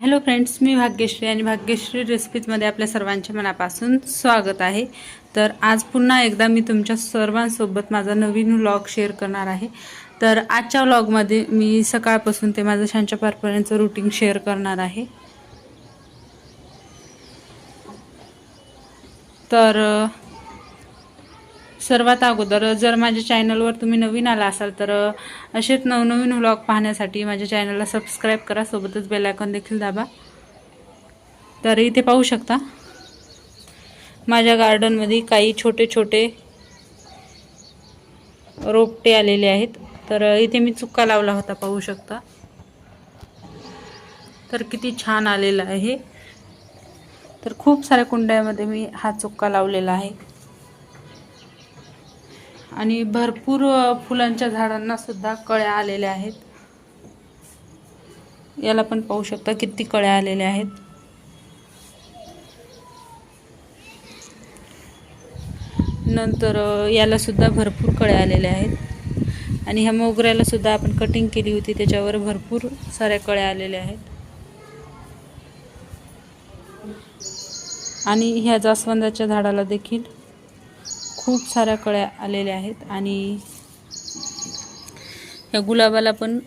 Hello friends मी भाग्यश्री आणि भाग्यश्री रेसिपीजमध्ये आपल्या सर्वांच्या मनापासून स्वागत आहे. तर आज पुन्हा एकदा मी तुमच्या सर्वांसोबत माझा नवीन व्लॉग शेअर करणार आहे. तर आजच्या व्लॉगमध्ये मी सकाळपासून ते माझं शांच्यापारपर्यंतचं रुटीन शेअर करणार आहे. तर सर्वात अगोदर जर माझ्या चॅनलवर तुम्ही नवीन आला असाल तर असेच नवनवीन व्लॉग पाहण्यासाठी माझ्या चॅनलला सबस्क्राईब करा. सोबतच बेलायकॉन देखील दाबा. तर इथे पाहू शकता माझ्या गार्डनमध्ये काही छोटे छोटे रोपटे आलेले आहेत. तर इथे मी चुक्का लावला होता पाहू शकता. तर किती छान आलेला आहे. तर खूप साऱ्या कुंड्यामध्ये मी हा चुक्का लावलेला आहे. आणि भरपूर फुलांच्या झाडांना सुद्धा कळ्या आलेल्या आहेत. याला पण पाहू शकता किती कळ्या आलेल्या आहेत. नंतर याला सुद्धा भरपूर कळ्या आलेल्या आहेत. आणि ह्या मोगऱ्याला सुद्धा आपण कटिंग केली होती त्याच्यावर भरपूर साऱ्या कळ्या आलेल्या आहेत. आणि ह्या जास्वंदाच्या झाडाला देखील खूप साऱ्या कळ्या आलेल्या आहेत आणि या गुलाबाला पण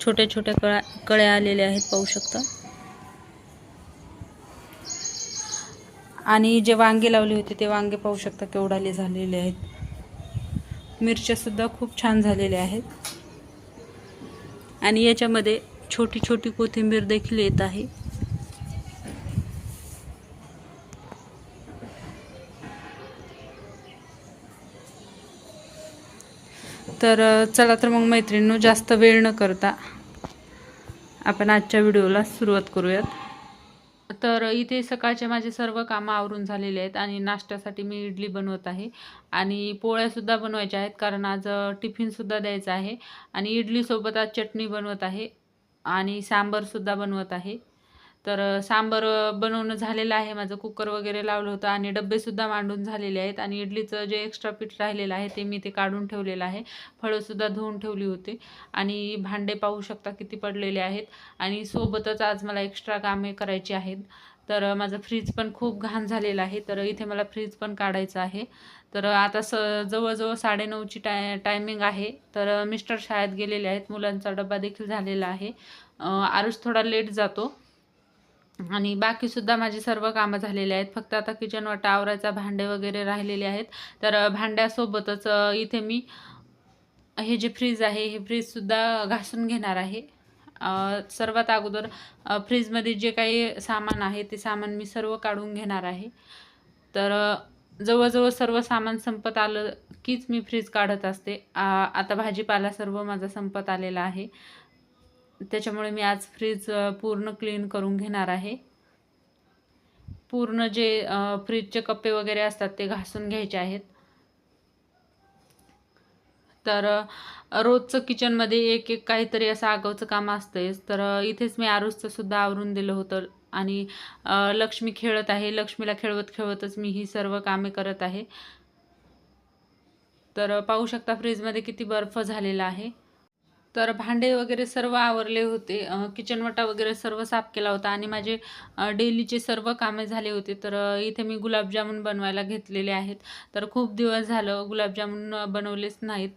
छोट्या छोट्या कळ्या कळ्या आलेल्या आहेत पाहू शकता. आणि जे वांगे लावले होते ते वांगे पाहू शकता केवढाले झालेले आहेत. मिरच्यासुद्धा खूप छान झालेल्या आहेत. आणि याच्यामध्ये छोटी छोटी कोथिंबीर देखील येत आहे. तर चला तर मग मैत्रिणींनो जास्त वेळ न करता आपण आजच्या व्हिडिओला सुरुवात करूयात. तर इथे सकाळचे माझे सर्व कामं आवरून झालेले आहेत आणि नाश्त्यासाठी मी इडली बनवत आहे आणि पोळ्यासुद्धा बनवायच्या आहेत कारण आज टिफिनसुद्धा द्यायचा आहे आणि इडलीसोबत आज चटणी बनवत आहे आणि सांबरसुद्धा बनवत आहे. तर सांबर बनवणं झालेलं आहे. माझं कुकर वगैरे लावलं होतं आणि डब्बेसुद्धा मांडून झालेले आहेत आणि इडलीचं जे एक्स्ट्रा पीठ राहिलेलं आहे ते मी ते काढून ठेवलेलं आहे. फळंसुद्धा धुवून ठेवली होती आणि भांडे पाहू शकता किती पडलेले आहेत आणि सोबतच आज मला एक्स्ट्रा कामे करायची आहेत. तर माझं फ्रीज पण खूप घाण झालेलं आहे. तर इथे मला फ्रीज पण काढायचं आहे. तर आता स जवळजवळ साडेनऊची टाय टायमिंग आहे. तर मिस्टर शाळेत गेलेले आहेत. मुलांचा डबा देखील झालेला आहे. आरुष थोडा लेट जातो. आणि बाकीसुद्धा माझी सर्व कामं झालेली आहेत. फक्त आता किचन वाटा आवरायचा भांडे वगैरे राहिलेले आहेत. तर भांड्यासोबतच इथे मी हे जे फ्रीज आहे हे फ्रीजसुद्धा घासून घेणार आहे. सर्वात अगोदर फ्रीजमध्ये जे काही सामान आहे ते सामान मी सर्व काढून घेणार आहे. तर जवळजवळ सर्व सामान संपत आलं कीच मी फ्रीज काढत असते. आता भाजीपाला सर्व माझा संपत आलेला आहे. त्याच्यामुळे मी आज फ्रीज पूर्ण क्लीन करून घेणार आहे. पूर्ण जे फ्रीजचे कप्पे वगैरे असतात ते घासून घ्यायचे आहेत. तर रोजचं किचनमध्ये एक एक काहीतरी असं आगाऊचं काम असतंच तर इथेच मी आरुसचंसुद्धा आवरून दिलं होतं. आणि लक्ष्मी खेळत आहे. लक्ष्मीला खेळवत खेळवतच मी ही सर्व कामे करत आहे. तर पाहू शकता फ्रीजमध्ये किती बर्फ झालेला आहे. तर भांडे वगैरे सर्व आवरले होते. किचनवटा वगैरे सर्व साफ केला होता आणि माझे डेलीचे सर्व कामे झाले होते. तर इथे मी गुलाबजामुन बनवायला घेतलेले आहेत. तर खूप दिवस झालं गुलाबजामुन बनवलेच नाहीत.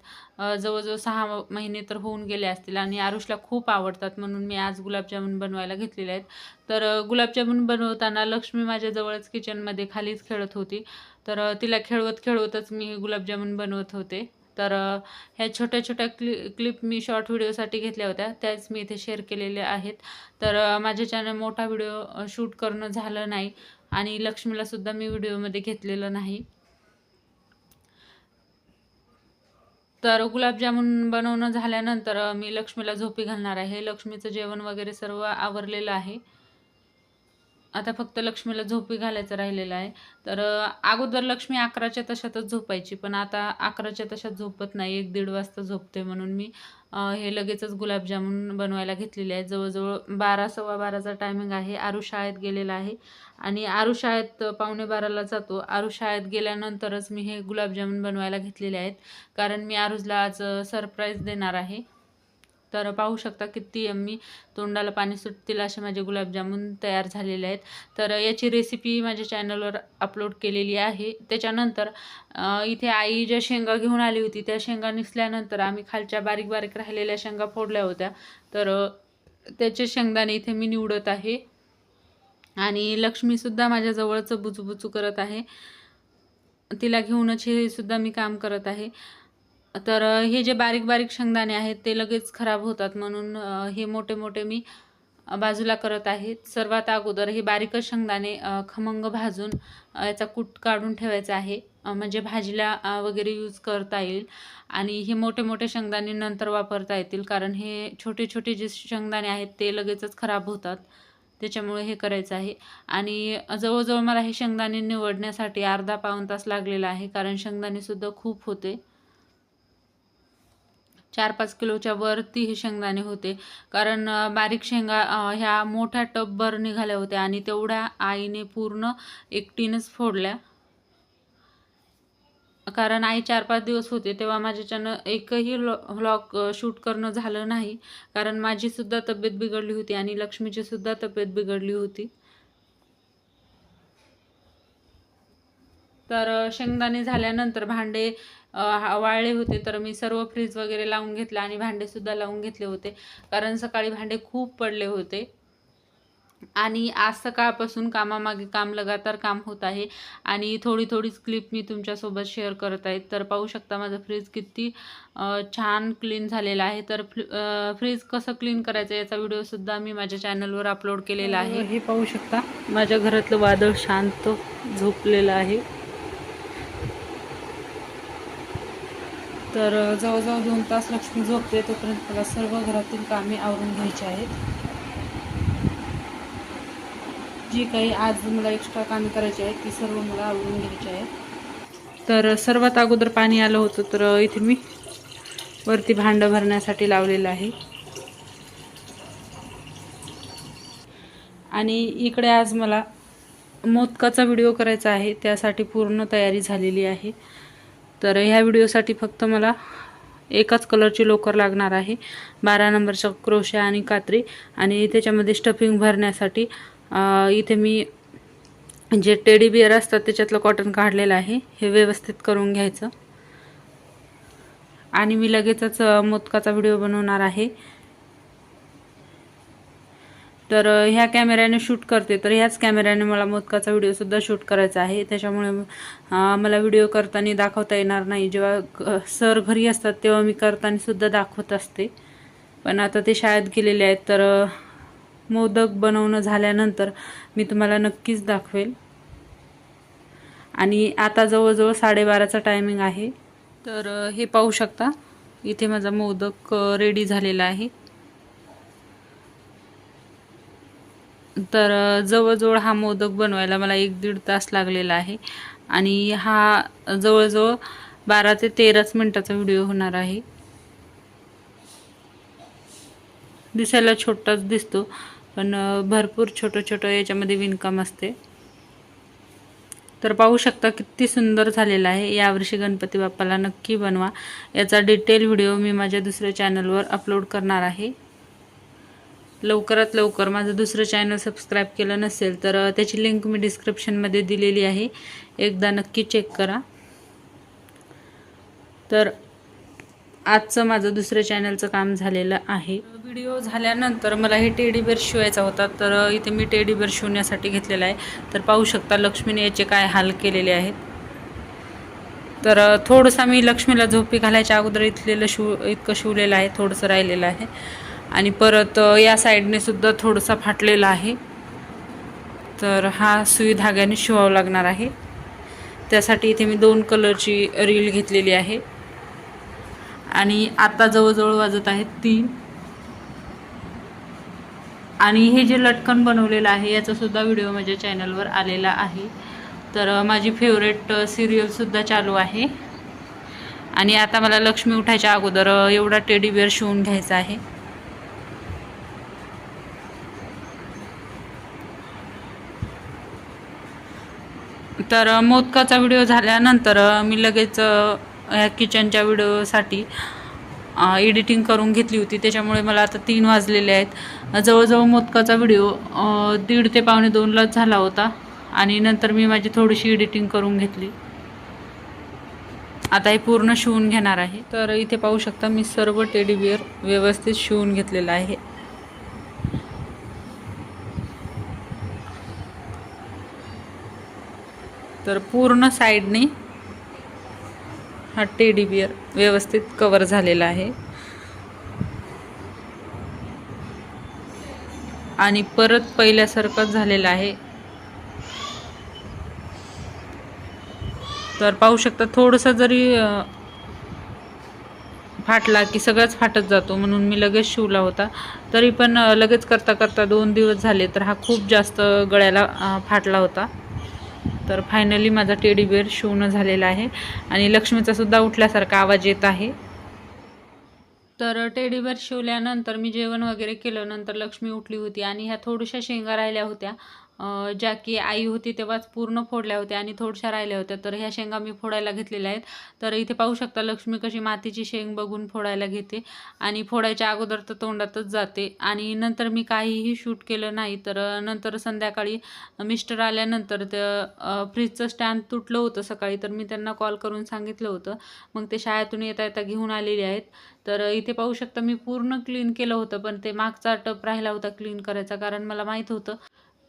जवळजवळ सहा महिने तर होऊन गेले असतील आणि आरुषला खूप आवडतात म्हणून मी आज गुलाबजामुन बनवायला घेतलेले आहेत. तर गुलाबजामुन बनवताना लक्ष्मी माझ्याजवळच किचनमध्ये खालीच खेळत होती. तर तिला खेळवत खेळवतच मी गुलाबजामुन बनवत होते. तर ह्या छोट्या छोट्या क्लि क्लिप मी शॉर्ट व्हिडिओसाठी घेतल्या होत्या. त्याच मी इथे शेअर केलेल्या आहेत. तर माझ्या चॅनल मोठा व्हिडिओ शूट करणं झालं नाही आणि लक्ष्मीलासुद्धा मी व्हिडिओमध्ये घेतलेलं नाही. तर गुलाबजामुन बनवणं झाल्यानंतर मी लक्ष्मीला झोपी घालणार आहे. लक्ष्मीचं जेवण वगैरे सर्व आवरलेलं आहे. आता फक्त लक्ष्मीला झोपी घालायचं राहिलेलं आहे. तर अगोदर लक्ष्मी अकराच्या तशातच झोपायची पण आता अकराच्या तशात झोपत नाही. एक दीड वाजता झोपते म्हणून मी हे लगेचच गुलाबजामुन बनवायला घेतलेले आहे जवळजवळ बारा सव्वा बाराचा टायमिंग आहे. आरू शाळेत गेलेला आहे. आणि आरू शाळेत पावणे बाराला जातो. आरू शाळेत गेल्यानंतरच मी हे गुलाबजामुन बनवायला घेतलेले आहेत. कारण मी आरूजला आज सरप्राईज देणार आहे. तर पाहू शकता किती यम्मी तोंडाला पाणी सुटतील असे माझे गुलाबजामुन तयार झालेले आहेत. तर याची रेसिपी माझ्या चॅनलवर अपलोड केलेली आहे. त्याच्यानंतर इथे आई ज्या शेंगा घेऊन आली होती त्या शेंगा निसल्यानंतर आम्ही खालच्या बारीक बारीक राहिलेल्या शेंगा फोडल्या होत्या. तर त्याचे शेंगदाणे इथे मी निवडत आहे. आणि लक्ष्मीसुद्धा माझ्याजवळचं बुचूबुचू करत आहे. तिला घेऊनच हे सुद्धा मी काम करत आहे. तर हे जे बारीक बारीक शेंगदाणे आहेत ते लगेच खराब होतात म्हणून हे मोठे मोठे मी बाजूला करत आहे. सर्वात अगोदर हे बारीकच शेंगदाणे खमंग भाजून याचा कूट काढून ठेवायचा आहे. म्हणजे भाजीला वगैरे यूज करता येईल आणि हे मोठे मोठे शेंगदाणे नंतर वापरता येतील कारण हे छोटे छोटे जे शेंगदाणे आहेत ते लगेचच खराब होतात. त्याच्यामुळे हे करायचं आहे. आणि जवळजवळ मला हे शेंगदाणे निवडण्यासाठी अर्धा पाऊण तास लागलेला आहे कारण शेंगदाणेसुद्धा खूप होते. चार पाच किलोच्या वरती हे शेंगदाणे होते. कारण बारीक शेंगा ह्या मोठ्या टबभर निघाल्या होत्या आणि तेवढ्या आईने पूर्ण एकटीनंच फोडल्या. कारण आई चार पाच दिवस होते तेव्हा माझ्याच्यानं एकही लॉ व्लॉग शूट करणं झालं नाही. कारण माझीसुद्धा तब्येत बिघडली होती आणि लक्ष्मीचीसुद्धा तब्येत बिघडली होती. तर शेंगदाणे झाल्यानंतर भांडे वाळले होते. तर मी सर्व फ्रीज वगैरे लावून घेतलं आणि भांडेसुद्धा लावून घेतले होते. कारण सकाळी भांडे खूप पडले होते. आणि आज सकाळपासून कामामागे काम लगातार काम होत आहे. आणि थोडी थोडीच क्लिप मी तुमच्यासोबत शेअर करत आहे. तर पाहू शकता माझं फ्रीज किती छान क्लीन झालेलं आहे. तर फ्री फ्रीज कसं क्लीन करायचं याचा व्हिडिओसुद्धा मी माझ्या चॅनलवर अपलोड केलेला आहे. हे पाहू शकता. माझ्या घरातलं वादळ शांत झोपलेलं आहे. तर जवळजवळ दोन तास लक्ष्मी झोपते तोपर्यंत मला सर्व घरातील कामे आवरून घ्यायची आहेत. जी काही आज मला एक्स्ट्रा कामे करायची आहेत ती सर्व मला आवरून घ्यायची आहेत. तर सर्वात अगोदर पाणी आलं होतं तर इथे मी वरती भांडं भरण्यासाठी लावलेलं आहे. आणि इकडे आज मला मोदकाचा व्हिडिओ करायचा आहे त्यासाठी पूर्ण तयारी झालेली आहे. तर ह्या व्हिडिओसाठी फक्त मला एकाच कलरची लोकर लागणार आहे. बारा नंबरचा क्रोशा आणि कात्री. आणि त्याच्यामध्ये स्टफिंग भरण्यासाठी इथे मी जे टेडी बिअर असतात त्याच्यातलं कॉटन काढलेलं आहे. हे व्यवस्थित करून घ्यायचं. आणि मी लगेचच मोदकाचा व्हिडिओ बनवणार आहे. तर ह्या कॅमेऱ्याने शूट करते. तर ह्याच कॅमेऱ्याने मला मोदकाचा व्हिडिओसुद्धा शूट करायचा आहे. त्याच्यामुळे मला व्हिडिओ करताना दाखवता येणार नाही. जेव्हा सर घरी असतात तेव्हा मी करताना सुद्धा दाखवत असते. पण आता ते शाळेत गेलेले आहेत तर मोदक बनवणं झाल्यानंतर मी तुम्हाला नक्कीच दाखवेल. आणि आता जवळजवळ साडेबाराचा टायमिंग आहे. तर हे पाहू शकता. इथे माझा मोदक रेडी झालेला आहे. तर जवळजवळ हा मोदक बनवायला मला एक दीड तास लागलेला आहे. आणि हा जवळजवळ बारा ते तेराच मिनटाचा व्हिडिओ होणार आहे. दिसायला छोटाच दिसतो पण भरपूर छोटं छोटं याच्यामध्ये विणकाम असते. तर पाहू शकता किती सुंदर झालेला आहे. यावर्षी गणपती बाप्पाला नक्की बनवा. याचा डिटेल व्हिडिओ मी माझ्या दुसऱ्या चॅनलवर अपलोड करणार आहे. लवकरात लवकर माझं दुसरं चॅनल सबस्क्राईब केलं नसेल तर त्याची लिंक मी डिस्क्रिप्शनमध्ये दिलेली आहे. एकदा नक्की चेक करा. तर आजचं माझं दुसऱ्या चॅनलचं काम झालेलं आहे. व्हिडिओ झाल्यानंतर मला हे टेडी बेअर शिवायचा होता तर इथे मी टेडी बेअर शिवण्यासाठी घेतलेला आहे. तर पाहू शकता लक्ष्मीने याचे काय हाल केलेले आहेत. तर थोडंसं मी लक्ष्मीला झोपी घालायच्या अगोदर इथलेलं शिव इतकं शिवलेलं आहे थोडंसं राहिलेलं आहे. आणि परत या साईडने सुद्धा थोडंसं फाटलेलं आहे. तर हा सुई धाग्याने शिवावं लागणार आहे. त्यासाठी इथे मी दोन कलरची रील घेतलेली आहे. आणि आता जवळजवळ वाजत आहेत तीन. आणि हे जे लटकन बनवलेलं आहे याचासुद्धा व्हिडिओ माझ्या चॅनलवर आलेला आहे. तर माझी फेवरेट सिरियलसुद्धा चालू आहे. आणि आता मला लक्ष्मी उठायच्या अगोदर एवढा टेडी बिअर शिवून घ्यायचा आहे. तर मोदकाचा व्हिडिओ झाल्यानंतर मी लगेच ह्या किचनच्या व्हिडिओसाठी एडिटिंग करून घेतली होती. त्याच्यामुळे मला आता तीन वाजलेले आहेत. जवळजवळ मोदकाचा व्हिडिओ दीड ते पावणे दोनलाच झाला होता. आणि नंतर मी माझी थोडीशी एडिटिंग करून घेतली. आता हे पूर्ण शिवून घेणार आहे. तर इथे पाहू शकता मी सर्व टेडी बिअर व्यवस्थित शिवून घेतलेलं आहे. तर पूर्ण साईडने हा टेडी बिअर व्यवस्थित कवर झालेला आहे. आणि परत पहिल्यासारखंच झालेलं आहे. तर पाहू शकता थोडंसं जरी फाटला की सगळंच फाटत जातो म्हणून मी लगेच शिवला होता. तरी पण लगेच करता करता दोन दिवस झाले तर हा खूप जास्त गळ्याला फाटला होता. तर फायनली माझा टेडी बेअर शिवणं झालेला आहे. आणि लक्ष्मीचा सुद्धा उठल्यासारखा आवाज येत आहे. तर टेडी बेअर शिवल्यानंतर मी जेवण वगैरे केलं नंतर लक्ष्मी उठली होती. आणि ह्या थोड्याशा शेंगा राहिल्या होत्या. ज्या की आई होती तेव्हाच पूर्ण फोडल्या होत्या आणि थोडशा राहिल्या होत्या. तर ह्या शेंगा मी फोडायला घेतलेल्या आहेत. तर इथे पाहू शकता लक्ष्मी कशी मातीची शेंग बघून फोडायला घेते. आणि फोडायच्या अगोदर तर तोंडातच जाते. आणि नंतर मी काहीही शूट केलं नाही. तर नंतर संध्याकाळी मिस्टर आल्यानंतर ते फ्रीजचं स्टँड तुटलं होतं सकाळी. तर मी त्यांना कॉल करून सांगितलं होतं. मग ते शाळेतून येता येता घेऊन आलेले आहेत. तर इथे पाहू शकता मी पूर्ण क्लीन केलं होतं. पण ते मागचा टप राहिला होता क्लीन करायचा. कारण मला माहीत होतं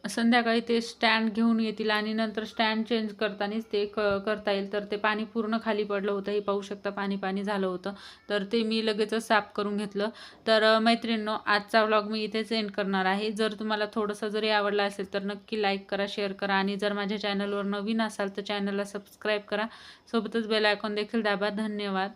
संध्याकाळी ते स्टँड घेऊन येतील आणि नंतर स्टँड चेंज करतानाच ते क करता येईल. तर ते पाणी पूर्ण खाली पडलं होतं. हे पाहू शकता पाणी पाणी झालं होतं. तर ते मी लगेचच साफ करून घेतलं. तर मैत्रिणींनो आजचा व्लॉग मी इथेच एंड करणार आहे. जर तुम्हाला थोडंसं जरी आवडला असेल तर नक्की लाईक करा शेअर करा आणि जर माझ्या चॅनलवर नवीन असाल तर चॅनलला सबस्क्राईब करा. सोबतच बेल आयकॉन देखील दाबा. धन्यवाद.